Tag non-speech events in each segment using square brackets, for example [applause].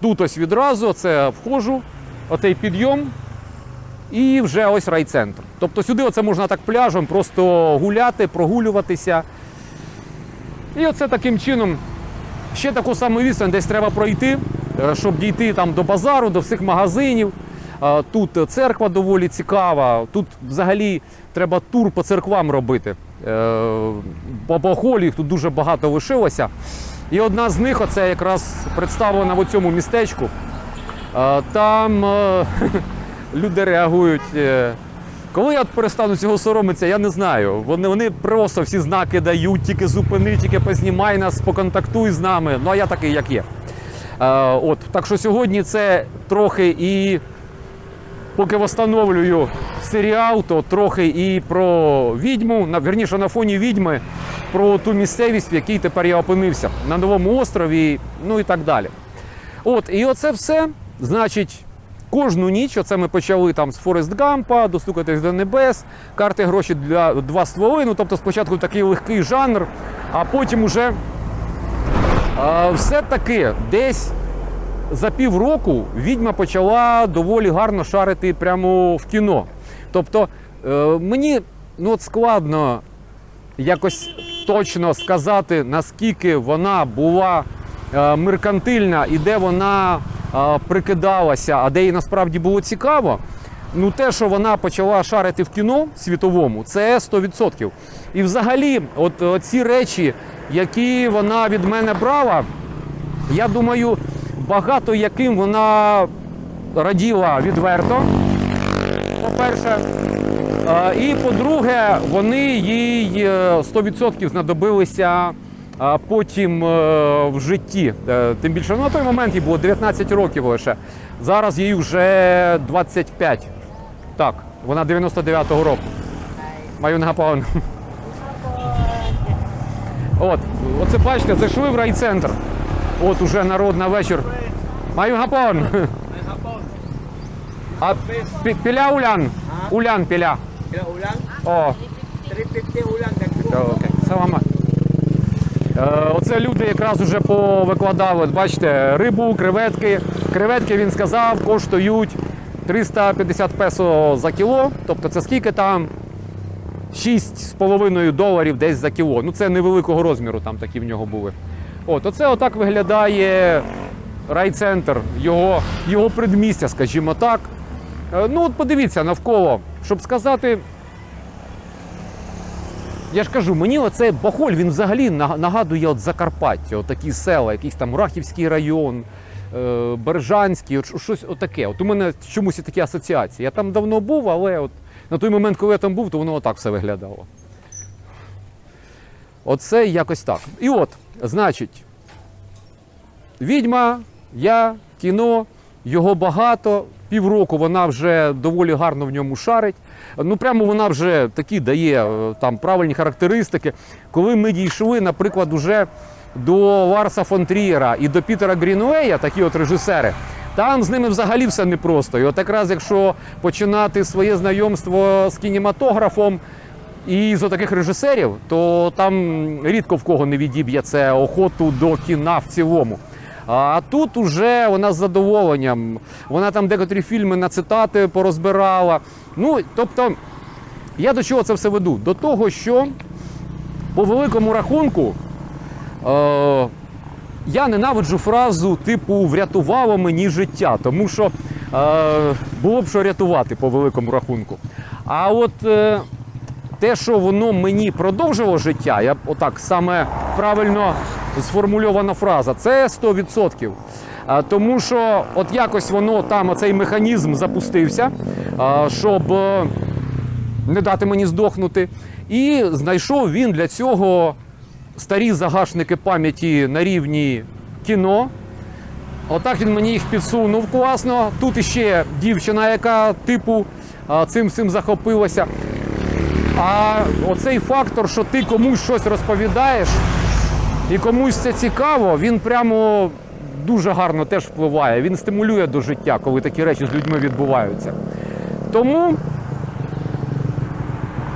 Тут ось відразу це входжу, оцей підйом, і вже ось райцентр. Тобто сюди оце можна так пляжем просто гуляти, прогулюватися. І оце таким чином ще таку саму відстань десь треба пройти, е, щоб дійти там до базару, до всіх магазинів. Тут церква доволі цікава. Тут взагалі треба тур по церквам робити. Е, по холі їх тут дуже багато лишилося. І одна з них, оце якраз представлена в цьому містечку. Е, Там е, [laughs] люди реагують. е, Коли я перестану цього соромитися, я не знаю. Вони, вони просто всі знаки дають, тільки зупини, тільки познімай нас, поконтактуй з нами. Ну а я такий, як є. От, так що сьогодні це трохи і поки встановлюю серіал, то трохи і про відьму, на, вірніше на фоні відьми, про ту місцевість, в якій тепер я опинився, на новому острові, ну і так далі. От, і оце все, значить, кожну ніч, оце ми почали там з Форест Гампа, достукатись до небес, карти гроші для два стволи. Ну, тобто спочатку такий легкий жанр, а потім уже е, все-таки десь за півроку відьма почала доволі гарно шарити прямо в кіно. Тобто е, мені ну, от складно якось точно сказати, наскільки вона була е, меркантильна і де вона е, прикидалася, а де їй насправді було цікаво. Ну, те, що вона почала шарити в кіно світовому, це 100%. І взагалі, от, ці речі, які вона від мене брала, я думаю, багато яким вона раділа відверто. По-перше, Е, і по-друге, вони їй е, 100% знадобилися е, потім е, в житті. Е, Тим більше ну, на той момент їй було 19 років лише. Зараз їй вже 25. Так, вона 99-го року. Маю нагапон. От, оце бачите, зайшли в райцентр. От уже народ на вечір. Маю гапон. А пі- піля улян. Улян піля. О, 350 ulang dan Та, окей. Салама. Е, Оце люди якраз уже повикладали. От Бачите, рибу, креветки. Креветки він сказав, коштують 350 песо за кіло. Тобто це скільки там? 6,5 доларів десь за кіло. Ну це невеликого розміру, там такі в нього були. От, оце отак виглядає райцентр, його, його предмістя, скажімо так. Е, Ну, от подивіться навколо, щоб сказати, я ж кажу, мені оцей Бахоль, він взагалі нагадує от Закарпаття, от такі села, якийсь там Рахівський район, е, Бережанський, от, щось отаке. От у мене чомусь такі асоціації. Я там давно був, але от на той момент, коли я там був, то воно отак все виглядало. Оце якось так. І от, значить, відьма, я, кіно, його багато. Півроку вона вже доволі гарно в ньому шарить. Ну прямо вона вже такі дає е, там правильні характеристики. Коли ми дійшли, наприклад, уже до Ларса фон Трієра і до Пітера Грінуея, такі от режисери, там з ними взагалі все непросто. І от якраз якщо починати своє знайомство з кінематографом, і з таких режисерів, то там рідко в кого не відіб'є це охоту до кіна в цілому. А тут уже вона з задоволенням. Вона там декотрі фільми на цитати порозбирала. Ну, тобто, я до чого це все веду? До того, що по великому рахунку е, я ненавиджу фразу типу врятувало мені життя, тому що е, було б що рятувати по великому рахунку. А от е, те, що воно мені продовжило життя, я отак саме правильно сформульована фраза, це 100%. Тому що от якось воно там, оцей механізм запустився, щоб е, не дати мені здохнути. І знайшов він для цього старі загашники пам'яті на рівні кіно. Отак він мені їх підсунув класно. Тут іще дівчина, яка типу цим всім захопилася. А оцей фактор, що ти комусь щось розповідаєш і комусь це цікаво, він прямо дуже гарно теж впливає. Він стимулює до життя, коли такі речі з людьми відбуваються. Тому,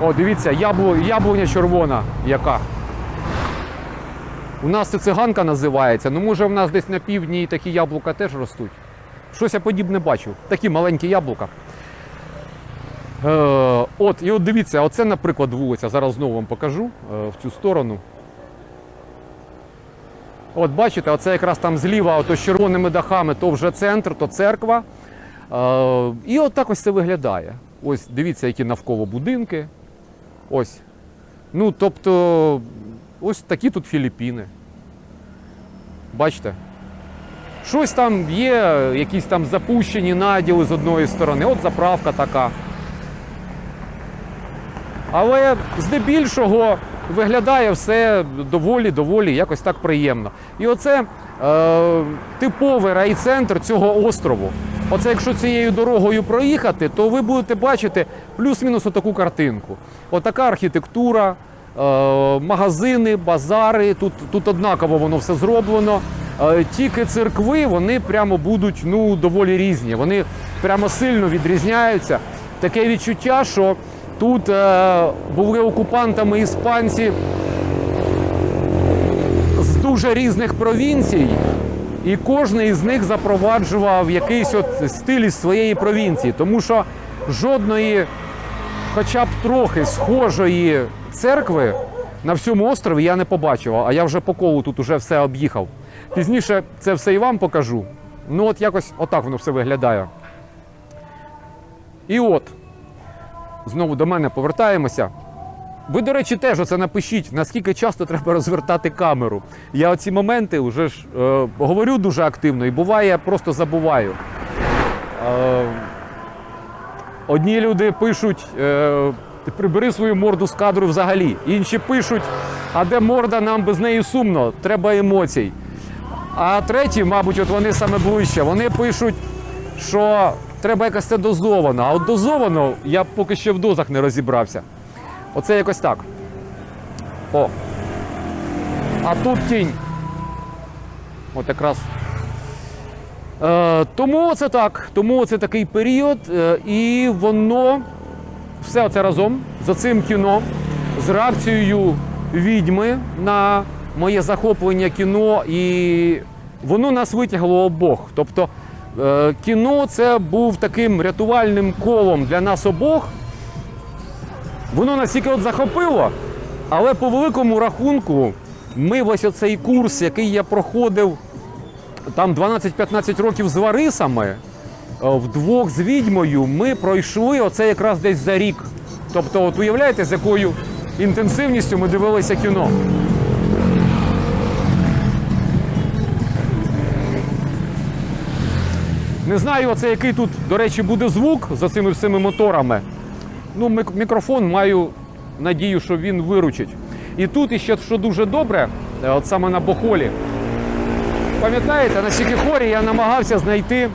о, дивіться, яблу, яблуня червона яка. У нас це циганка називається. Ну, може, в нас десь на півдні такі яблука теж ростуть. Щось я подібне бачив. Такі маленькі яблука. Е, от, і от дивіться, оце, наприклад, вулиця. Зараз знову вам покажу е, в цю сторону. От бачите, оце якраз там зліва, ото з червоними дахами, то вже центр, то церква. Е, і от так ось це виглядає. Ось дивіться, які навколо будинки. Ось. Ну, тобто, ось такі тут Філіппіни. Бачите? Щось там є, якісь там запущені наділи з одної сторони, от заправка така. Але здебільшого виглядає все доволі, доволі якось так приємно. І оце е, типовий райцентр цього острову. Оце якщо цією дорогою проїхати, то ви будете бачити плюс-мінус отаку картинку. Отака архітектура, е, магазини, базари. Тут, тут однаково воно все зроблено. Е, тільки церкви вони прямо будуть ну, доволі різні. Вони прямо сильно відрізняються. Таке відчуття, що тут е, були окупантами іспанці з дуже різних провінцій, і кожен із них запроваджував якийсь от стиль із своєї провінції, тому що жодної, хоча б трохи схожої церкви на всьому острові я не побачив, а я вже по колу тут уже все об'їхав. Пізніше це все і вам покажу. Ну, от якось отак воно все виглядає. І от, знову до мене повертаємося. Ви, до речі, теж оце напишіть, наскільки часто треба розвертати камеру. Я оці моменти вже ж е, говорю дуже активно і буває, я просто забуваю. Е, одні люди пишуть, е, прибери свою морду з кадру взагалі. Інші пишуть, а де морда, нам без неї сумно, треба емоцій. А треті, мабуть, от вони саме ближче, вони пишуть, що треба якось це дозовано. А от дозовано я поки що в дозах не розібрався. Оце якось так. О. А тут тінь. От якраз. Е, тому це так. Тому це такий період. Е, і воно все це разом з цим кіно, з реакцією відьми на моє захоплення кіно, і воно нас витягло обох. Тобто кіно це був таким рятувальним колом для нас обох. Воно настільки от захопило, але по великому рахунку, ми ось оцей курс, який я проходив там 12-15 років з Варисами, е, вдвох з відьмою, ми пройшли оце якраз десь за рік. Тобто, от уявляєте, з якою інтенсивністю ми дивилися кіно. Не знаю, оце який тут, до речі, буде звук за цими всіми моторами. Ну, мікрофон маю надію, що він виручить. І тут іще що дуже добре, е, от саме на Бохолі. Пам'ятаєте, на Сікіхорі я намагався знайти,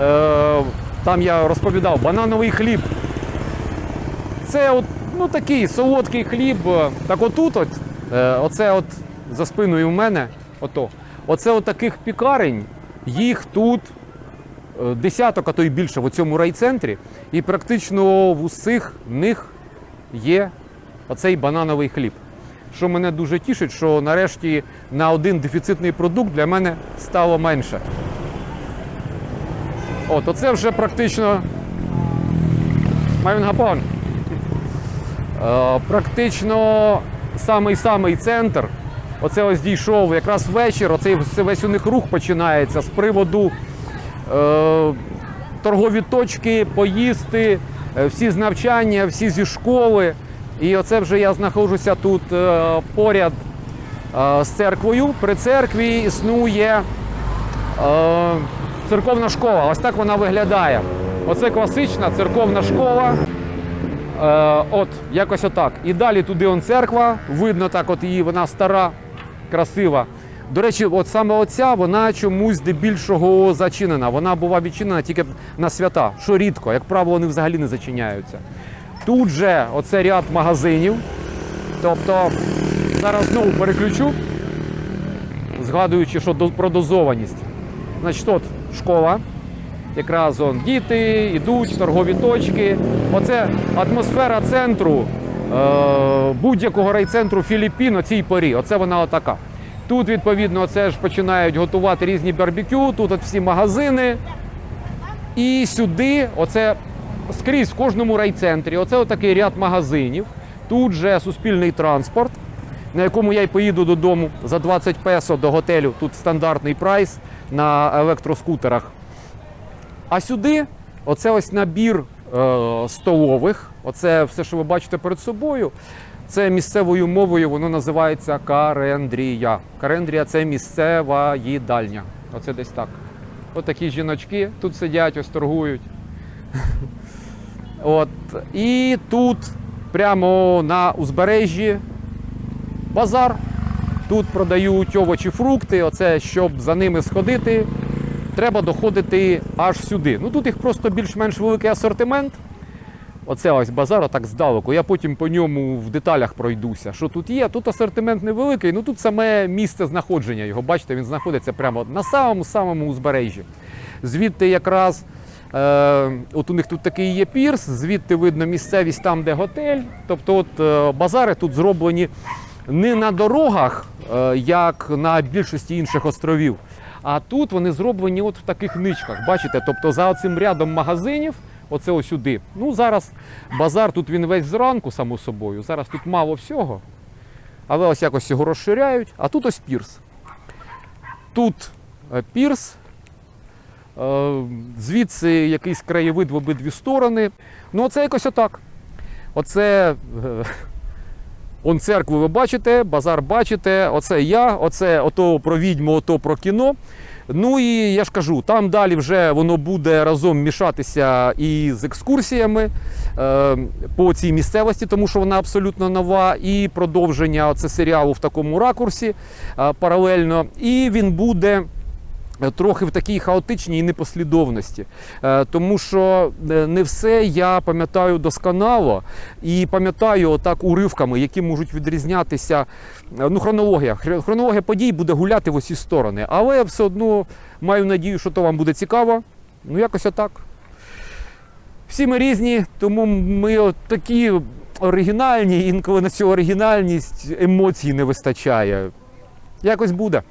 е, там я розповідав, банановий хліб. Це от, ну, такий солодкий хліб. Так отут, от, е, оце от за спиною в мене, ото, оце от таких пікарень, їх тут е, десяток, а то й більше в цьому райцентрі. І практично в усіх них є оцей банановий хліб. Що мене дуже тішить, що нарешті на один дефіцитний продукт для мене стало менше. От, оце вже практично. Майвінгапон. Е, практично самий-самий центр. Оце ось дійшов якраз вечір. Оцей весь у них рух починається з приводу торгові точки, поїсти, е, всі з навчання, всі зі школи. І оце вже я знаходжуся тут е, поряд е, з церквою. При церкві існує е, церковна школа. Ось так вона виглядає. Оце класична церковна школа. Е, от, якось отак. І далі туди он церква, видно так, от її вона стара, красива. До речі, от саме оця вона чомусь здебільшого зачинена. Вона була відчинена тільки на свята, що рідко, як правило, вони взагалі не зачиняються. Тут же оце ряд магазинів. Тобто зараз знову переключу, згадуючи, що про дозованість. Значить, от школа. Якраз он діти, йдуть, торгові точки. Оце атмосфера центру, е, будь-якого райцентру Філіппін о цій порі. Оце вона отака. Тут, відповідно, це ж починають готувати різні барбекю, тут от всі магазини. І сюди, оце скрізь в кожному райцентрі, оце отакий ряд магазинів. Тут же суспільний транспорт, на якому я й поїду додому за 20 песо до готелю. Тут стандартний прайс на електроскутерах. А сюди оце ось набір е, столових. Оце все, що ви бачите перед собою. Це місцевою мовою воно називається карендрія. Карендрія це місцева їдальня. Оце десь так. От такі жіночки тут сидять, ось торгують. [laughs] От. І тут, прямо на узбережжі, базар. Тут продають овочі, фрукти. Оце, щоб за ними сходити, треба доходити аж сюди. Ну тут їх просто більш-менш великий асортимент. Оце ось базар, отак здалеку. Я потім по ньому в деталях пройдуся. Що тут є? Тут асортимент невеликий, ну тут саме місце знаходження його. Бачите, він знаходиться прямо на самому самому узбережжі. Звідти якраз е, от у них тут такий є пірс, звідти видно місцевість там, де готель. Тобто, от е, базари тут зроблені не на дорогах, е, як на більшості інших островів. А тут вони зроблені от в таких ничках. Бачите, тобто за цим рядом магазинів, оце ось сюди. Ну зараз базар тут він весь зранку, само собою. Зараз тут мало всього. Але ось якось його розширяють. А тут ось пірс. Тут е, пірс. е, Звідси якийсь краєвид в обидві сторони. Ну, оце якось отак. Оце. е, Он церкву ви бачите, базар бачите, оце я, оце ото про відьму, ото про кіно. Ну і я ж кажу, там далі вже воно буде разом мішатися і з екскурсіями е, по цій місцевості, тому що вона абсолютно нова, і продовження це серіалу в такому ракурсі е, паралельно. І він буде. Е, Трохи в такій хаотичній непослідовності, Е, тому що е, не все я пам'ятаю досконало і пам'ятаю отак уривками, які можуть відрізнятися. Ну, хронологія. Хронологія подій буде гуляти в усі сторони, але я все одно маю надію, що то вам буде цікаво. Ну, якось отак. Всі ми різні, тому ми от такі оригінальні, інколи на цю оригінальність емоцій не вистачає. Якось буде.